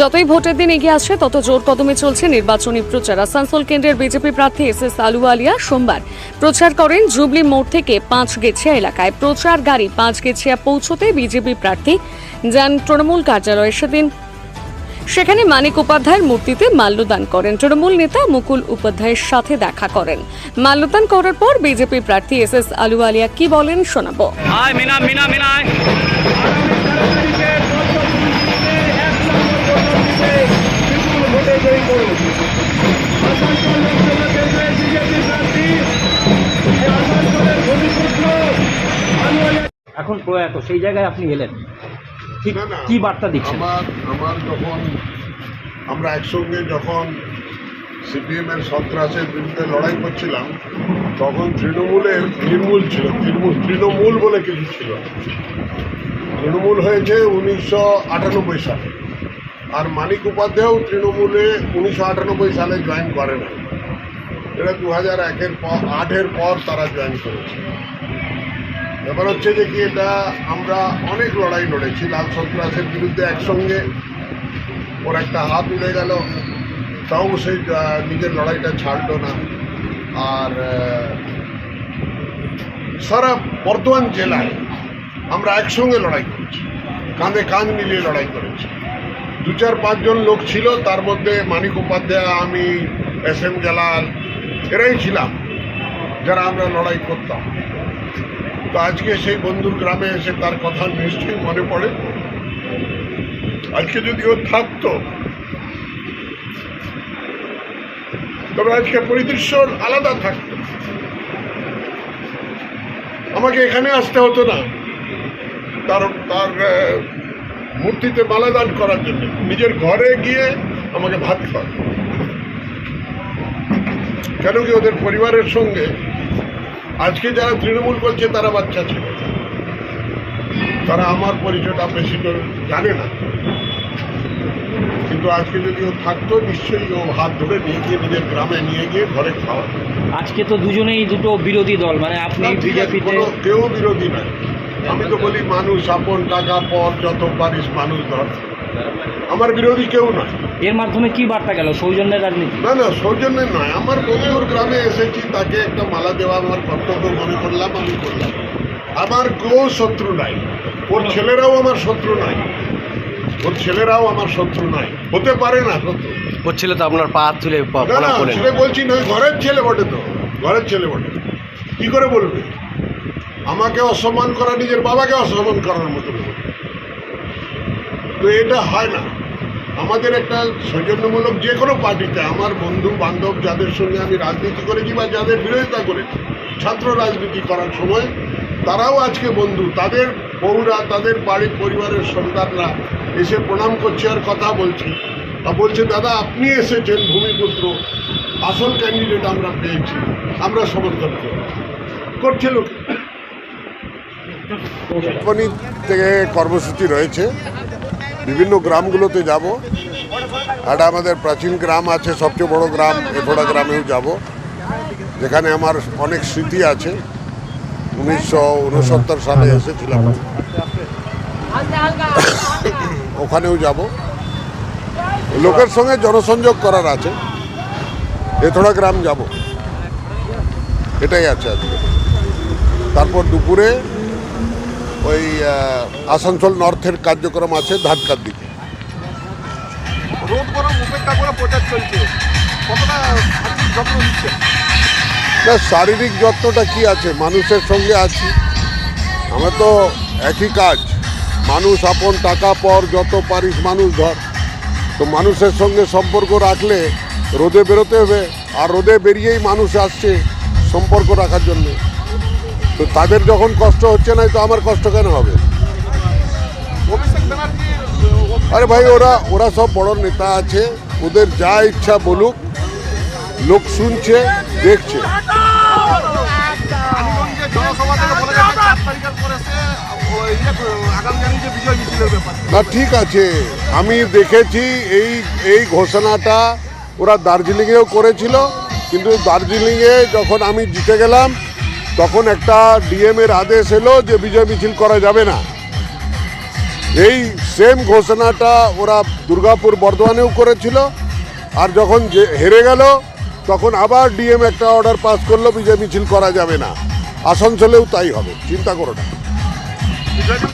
যতই ভোটের দিন এগিয়ে আসছে তত জোর কদমে চলছে নির্বাচনী প্রচার। আসানসোল কেন্দ্রের বিজেপি প্রার্থী এস এস আলুওয়ালিয়া সোমবার প্রচার করেন জুবলি মোড় থেকে পাঁচ গেছিয়া এলাকায়। প্রচার গাড়ি পাঁচ গেছিয়া পৌঁছতে বিজেপি প্রার্থী যান তৃণমূল কার্যালয়ে। সেদিন সেখানে মানিক উপাধ্যায়ের মূর্তিতে মাল্যদান করেন। তৃণমূল নেতা মুকুল উপাধ্যায়ের সাথে দেখা করেন। মাল্যদান করার পর বিজেপি প্রার্থী এস এস আলুওয়ালিয়া কি বলেন শোনাবো। আয় মিনা মিনা মিনা এখন প্রয়াত সেই জায়গায় আপনি এলেন। ঠিক কি বার্তা দিচ্ছেন? আমার আমার যখন আমরা একসঙ্গে যখন সিপিএম এর সন্ত্রাসের বিরুদ্ধে লড়াই করছিলাম তখন তৃণমূলের তৃণমূল ছিল তৃণমূল তৃণমূল বলে কিছু ছিল তৃণমূল হয়েছে উনিশশো আটানব্বই সালে। আর মানিক উপাধ্যায়ও তৃণমূলে উনিশশো আটানব্বই সালে জয়েন করে না এটা দু হাজার একের পর আটের পর তারা জয়েন করেছে। ব্যাপার হচ্ছে যে কি এটা আমরা অনেক লড়াই লড়েছি লাল সন্ত্রাসের বিরুদ্ধে একসঙ্গে। ওর একটা হাত উড়ে গেল তাও আহ, নিজের লড়াইটা ছাড়লো না। আর সারা বর্ধমান জেলায় আমরা একসঙ্গে লড়াই করেছি কাঁধে কাঁধ মিলিয়ে লড়াই করেছি। দু চার পাঁচজন লোক ছিল তার মধ্যে মানিক উপাধ্যায় আমি এস এম জালাল এরাই ছিলাম যারা আমরা লড়াই করতাম। তো আজকে সেই বন্ধুর গ্রামে এসে তার কথা নিশ্চয়ই মনে পড়ে। আজকে যদি ও থাকতো, তবে আজকে পরিদৃশ্য আলাদা থাকতো। আমাকে এখানে আসতে হতো না। তার তার মূর্তিতে মালাদান করার জন্য। নিজের ঘরে গিয়ে আমাকে ভাত খাওয়া কেন কি ওদের পরিবারের সঙ্গে আজকে যারা তৃণমূল করছে তারা বাচ্চা ছিল। তারা আমার পরিচয়টা বেশি করে জানে না। কিন্তু আজকে যদি ও থাকতো নিশ্চয়ই ও হাত ধরে নিয়ে গিয়ে নিজের গ্রামে নিয়ে গিয়ে ঘরে খাওয়া আজকে তো দুজনেই দুটো বিরোধী দল মানে আপনি বিজেপিতে কেউ বিরোধী নয়। আমি তো বলি মানুষ আপন টাকা পর যত পারিস মানুষ ধর। আমার বিরোধী কেউ নয়। এর মাধ্যমে কি বার্তা গেল? সৌজন্যের রাজনীতি? না না সৌজন্যের নয়। আমার বন্ধুর গ্রামে এসেছি তাকে একটা মালা দেওয়া আমার কর্তব্য মনে করলাম আমি করলাম। আমার কেউ শত্রু নাই। ওর ছেলেরাও আমার শত্রু নাই। ওর ছেলেরাও আমার শত্রু নাই। হতে পারে না শত্রু ছেলে তো আপনার পা তুলে না না ছেলে বলছি না ঘরের ছেলে বটে তো। ঘরের ছেলে বটে। কি করে বলবে? আমাকে অসম্মান করা নিজের বাবাকে অসম্মান করার মতো। তো এটা হয় না। আমাদের একটা সৌজন্যমূলক যে কোনো পার্টিতে আমার বন্ধু, বান্ধব, যাদের সঙ্গে আমি রাজনীতি করেছি বা যাদের বিরোধিতা করেছি, ছাত্র রাজনীতি করার সময়, তারাও আজকে বন্ধু, তাদের বউরা, তাদের বাড়ির পরিবারের সন্তানরা এসে প্রণাম করছে আর কথা বলছে তা বলছে, দাদা, আপনি এসেছেন ভূমিপুত্র, আসল ক্যান্ডিডেট আমরা পেয়েছি, আমরা সমর্থন করি করছে লোক। থেকে কর্মসূচি রয়েছে? বিভিন্ন গ্রামগুলোতে যাব। একটা আমাদের প্রাচীন গ্রাম আছে, সবচেয়ে বড় গ্রাম এথোড়া গ্রামেও যাব। যেখানে আমার অনেক স্মৃতি আছে। উনিশশো উনসত্তর সালে এসেছিলাম। ওখানেও যাব। লোকের সঙ্গে জনসংযোগ করার আছে। এথোড়া গ্রাম যাব। এটাই আছে আজকে। তারপর দুপুরে ওই আসানসোল নর্থের কার্যক্রম আছে ধানকার দিকে। রোদ গরম উপেক্ষা করে প্রচার চলছে। কতটা শারীরিক যত্ন নিচ্ছে? না শারীরিক যত্নটা কি আছে? মানুষের সঙ্গে আছি। আমার তো একই কাজ। মানুষ আপন টাকা পর যত পারিস মানুষ ধর। তো মানুষের সঙ্গে সম্পর্ক রাখলে রোদে বেরোতে হবে। আর রোদে বেরিয়েই মানুষ আসছে সম্পর্ক রাখার জন্য। তো তাদের যখন কষ্ট হচ্ছে না, তো আমার কষ্ট কেন হবে? আরে ভাই, ওরা ওরা সব বড় নেতা আছে, ওদের যা ইচ্ছা বলুক, লোক শুনছে, দেখছে। না, ঠিক আছে, আমি দেখেছি এই এই ঘোষণাটা ওরা দার্জিলিংয়েও করেছিল, কিন্তু দার্জিলিংয়ে যখন আমি জিতে গেলাম তখন একটা ডিএম এর আদেশ এলো যে বিজয় মিছিল করা যাবে না। এই সেম ঘোষণাটা ওরা দুর্গাপুর বর্ধমানেও করেছিল। আর যখন হেরে গেল, তখন আবার ডিএম একটা অর্ডার পাস করল, বিজয় মিছিল করা যাবে না। আসানসোলেও তাই হবে, চিন্তা করো না।